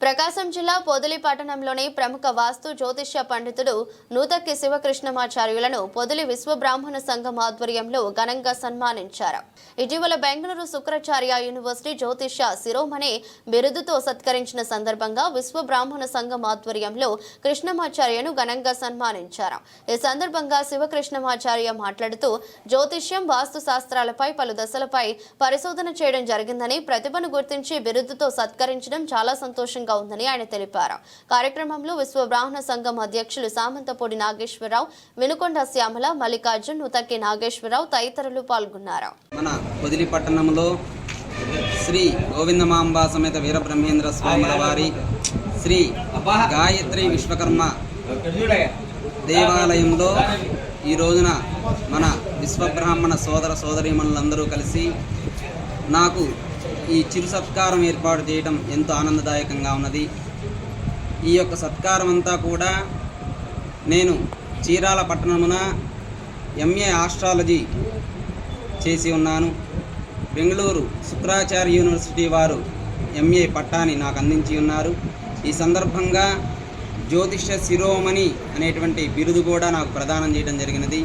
ప్రకాశం జిల్లా పొదిలి పట్టణంలోని ప్రముఖ వాస్తు జ్యోతిష్య పండితుడు నూతక్కి శివకృష్ణమాచార్యులను పొదిలి విశ్వబ్రాహ్మణ సంఘం ఆధ్వర్యంలో ఘనంగా సన్మానించారు. ఇటీవల బెంగళూరు శుక్రాచార్య యూనివర్సిటీ జ్యోతిష్య శిరోమణి బిరుదుతో సత్కరించిన సందర్భంగా విశ్వబ్రాహ్మణ సంఘం ఆధ్వర్యంలో కృష్ణమాచార్యను ఘనంగా సన్మానించారు. ఈ సందర్భంగా శివకృష్ణమాచార్య మాట్లాడుతూ జ్యోతిష్యం వాస్తు శాస్త్రాలపై పలు దశలపై పరిశోధన చేయడం జరిగిందని ప్రతిభను గుర్తించి బిరుదుతో సత్కరించడం చాలా సంతోషంగా ఉందని ఆయన తెలిపారు. కార్యక్రమంలో విశ్వ బ్రాహ్మణ సంఘం అధ్యక్షులు సామంతపూడి నాగేశ్వరరావు వినుకొండ శ్యామల మల్లికార్జున్ నుతక్కి నాగేశ్వరరావు తదితరులు పాల్గొన్నారు. మన పొదిలి పట్టణంలో శ్రీ గోవిందమాంబ సమేత వీరబ్రహ్మేంద్ర స్వాముల వారి శ్రీ గాయత్రి విశ్వకర్మ దేవాలయంలో ఈ రోజున మన విశ్వబ్రాహ్మణ సోదర సోదరీమణులందరూ కలిసి నాకు ఈ చిరు సత్కారం ఏర్పాటు చేయడం ఎంతో ఆనందదాయకంగా ఉన్నది. ఈ యొక్క సత్కారం అంతా కూడా నేను చీరాల పట్టణమున ఎంఏ ఆస్ట్రాలజీ చేసి ఉన్నాను. బెంగళూరు శుక్రాచార్య యూనివర్సిటీ వారు ఎంఏ పట్టాని నాకు అందించి ఉన్నారు. ఈ సందర్భంగా జ్యోతిష్య శిరోమణి అనేటువంటి బిరుదు కూడా నాకు ప్రదానం చేయడం జరిగినది.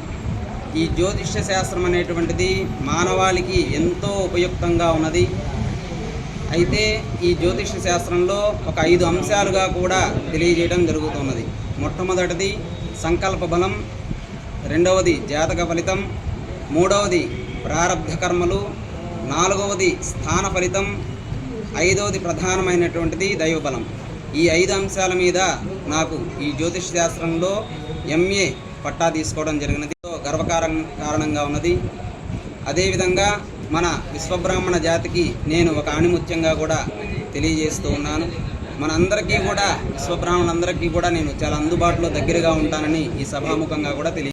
ఈ జ్యోతిష్య శాస్త్రం అనేటువంటిది మానవాళికి ఎంతో ఉపయుక్తంగా ఉన్నది. అయితే ఈ జ్యోతిష్య శాస్త్రంలో ఒక ఐదు అంశాలుగా కూడా తెలియజేయడం జరుగుతున్నది. మొట్టమొదటిది సంకల్ప బలం రెండవది జాతక ఫలితం మూడవది ప్రారంధ కర్మలు నాలుగవది స్థాన ఫలితం ఐదవది ప్రధానమైనటువంటిది దైవబలం. ఈ ఐదు అంశాల మీద నాకు ఈ జ్యోతిష్ శాస్త్రంలో ఎంఏ పట్టా తీసుకోవడం జరిగినది. గర్వకారం కారణంగా ఉన్నది. అదేవిధంగా మన విశ్వబ్రాహ్మణ జాతికి నేను ఒక ఆణిముత్యంగా కూడా తెలియజేస్తూ ఉన్నాను. మనందరికీ కూడా విశ్వబ్రాహ్మణులందరికీ కూడా నేను చాలా అందుబాటులో దగ్గరగా ఉంటానని ఈ సభాముఖంగా కూడా తెలియ